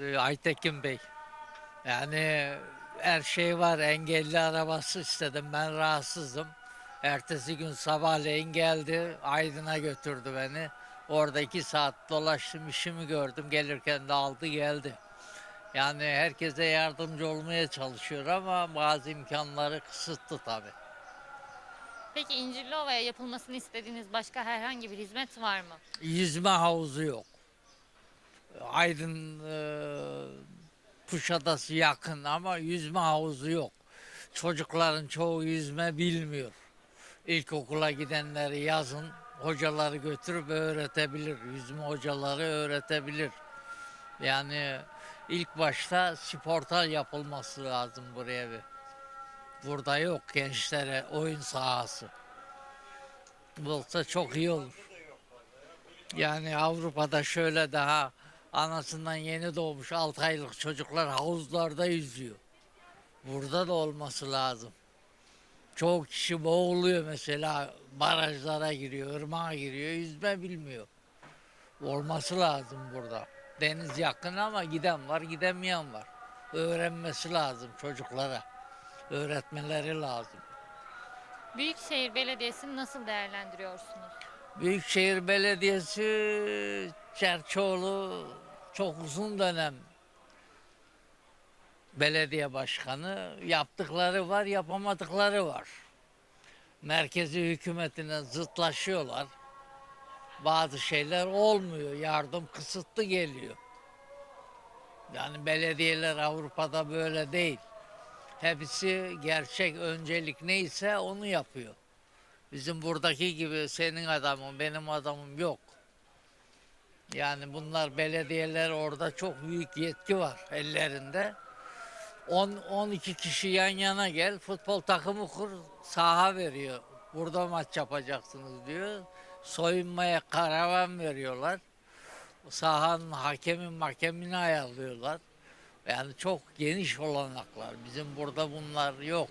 e, Aytekin Bey. Yani her şey var. Engelli arabası istedim. Ben rahatsızdım. Ertesi gün sabahleyin geldi. Aydın'a götürdü beni. Orada iki saat dolaştım, işimi gördüm. Gelirken de aldı geldi. Yani herkese yardımcı olmaya çalışıyor ama bazı imkanları kısıtlı tabii. Peki İncirliova'ya yapılmasını istediğiniz başka herhangi bir hizmet var mı? Yüzme havuzu yok. Aydın e, Kuşadası yakın ama yüzme havuzu yok. Çocukların çoğu yüzme bilmiyor. İlkokula gidenleri yazın hocaları götürüp öğretebilir. Yüzme hocaları öğretebilir. Yani ilk başta sportal yapılması lazım buraya bir. Burada yok gençlere oyun sahası. Olsa çok iyi olur. Yani Avrupa'da şöyle daha anasından yeni doğmuş 6 aylık çocuklar havuzlarda yüzüyor. Burada da olması lazım. Çoğu kişi boğuluyor mesela barajlara giriyor, ırmağa giriyor, yüzme bilmiyor. Olması lazım burada. Deniz yakın ama giden var, gidemeyen var. Öğrenmesi lazım çocuklara. Öğretmeleri lazım. Büyükşehir Belediyesi'ni nasıl değerlendiriyorsunuz? Büyükşehir Belediyesi Çerçoğlu çok uzun dönem belediye başkanı yaptıkları var yapamadıkları var. Merkezi hükümetine zıtlaşıyorlar. Bazı şeyler olmuyor. Yardım kısıtlı geliyor. Yani belediyeler Avrupa'da böyle değil. Hepsi gerçek öncelik neyse onu yapıyor. Bizim buradaki gibi senin adamın benim adamım yok. Yani bunlar belediyeler orada çok büyük yetki var ellerinde. 10 12 kişi yan yana gel futbol takımı kur saha veriyor. Burada maç yapacaksınız diyor. Soyunmaya karavan veriyorlar. Sahanın hakemin mahkemini ayarlıyorlar. Yani çok geniş olanaklar. Bizim burada bunlar yok.